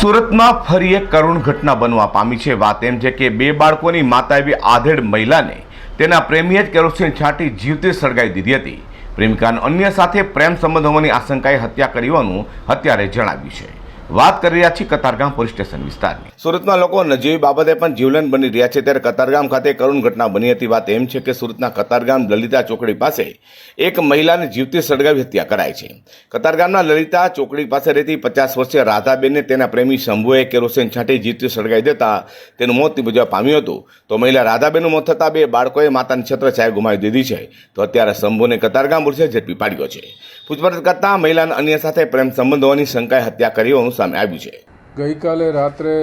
સુરતમાં ફરી એક કરુણ ઘટના બનવા પામી છે. વાત એમ છે કે બે બાળકોની માતા એવી આધેડ મહિલાને તેના પ્રેમીએ જ કેરોસીન છાંટી જીવતી સળગાવી દીધી હતી. પ્રેમિકાને અન્ય સાથે પ્રેમ સંબંધ હોવાની આશંકાએ હત્યા કરી હોવાનું હત્યારે જણાવ્યું છે. વાત કરી રહ્યા છીએ કતારગામ પોલીસ સ્ટેશન વિસ્તારની. સુરતમાં લોકો નજીવી બાબતે પણ જીવલેણ બની રહ્યા છે. ત્યારે કતારગામ ખાતે કરુણ ઘટના બની હતી. વાત એમ છે કે સુરતના કતારગામ લલિતા ચોકડી પાસે એક મહિલાને જીવતી સળગાવી હત્યા કરાઈ છે. કતારગામના લલિતા ચોકડી પાસે રહેતી પચાસ વર્ષીય રાધાબેનને તેના પ્રેમી શંભુએ કેરોસીન છાંટી જીવતી સળગાવી દેતા તેનું મોત નિપજવા પામ્યું હતું. તો મહિલા રાધાબેનનું મોત થતાં બે બાળકોએ માતાની છત્ર છાયા ગુમાવી દીધી છે. તો અત્યારે શંભુને કતારગામ પોલીસે ઝડપી પાડ્યો છે. પૂછપરછ કરતા મહિલાને અન્ય સાથે પ્રેમ સંબંધ હોવાની શંકાએ હત્યા કરી હોવાનું સામે આવ્યું છે. ગઈકાલે રાત્રે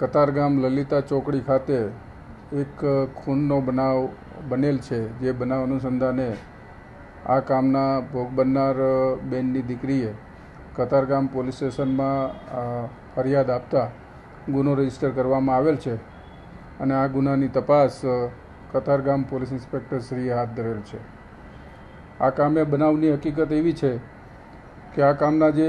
કતારગામ લલિતા ચોકડી ખાતે એક ખૂનનો બનાવ બનેલ છે, જે બનાવ અનુસંધાને આ કામના ભોગ બનનાર બેનની દીકરીએ કતારગામ પોલીસ સ્ટેશનમાં ફરિયાદ આપતા ગુનો રજિસ્ટર કરવામાં આવેલ છે અને આ ગુનાની તપાસ કતારગામ પોલીસ ઇન્સ્પેક્ટર શ્રીએ હાથ ધરેલ છે. આ કામે બનાવની હકીકત એવી છે કે આ કામના જે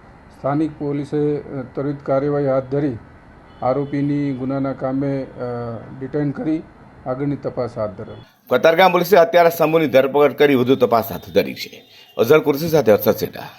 સ્થાનિક પોલીસે ત્વરિત કાર્યવાહી હાથ ધરી આરોપીની ગુનાના કામે ડિટેન કરી આગળની તપાસ હાથ ધરી કતારગામ પોલીસે અત્યારે સમૂહની ધરપકડ કરી વધુ તપાસ હાથ ધરી છે. અઝર કુર્સી સાથે સેઠા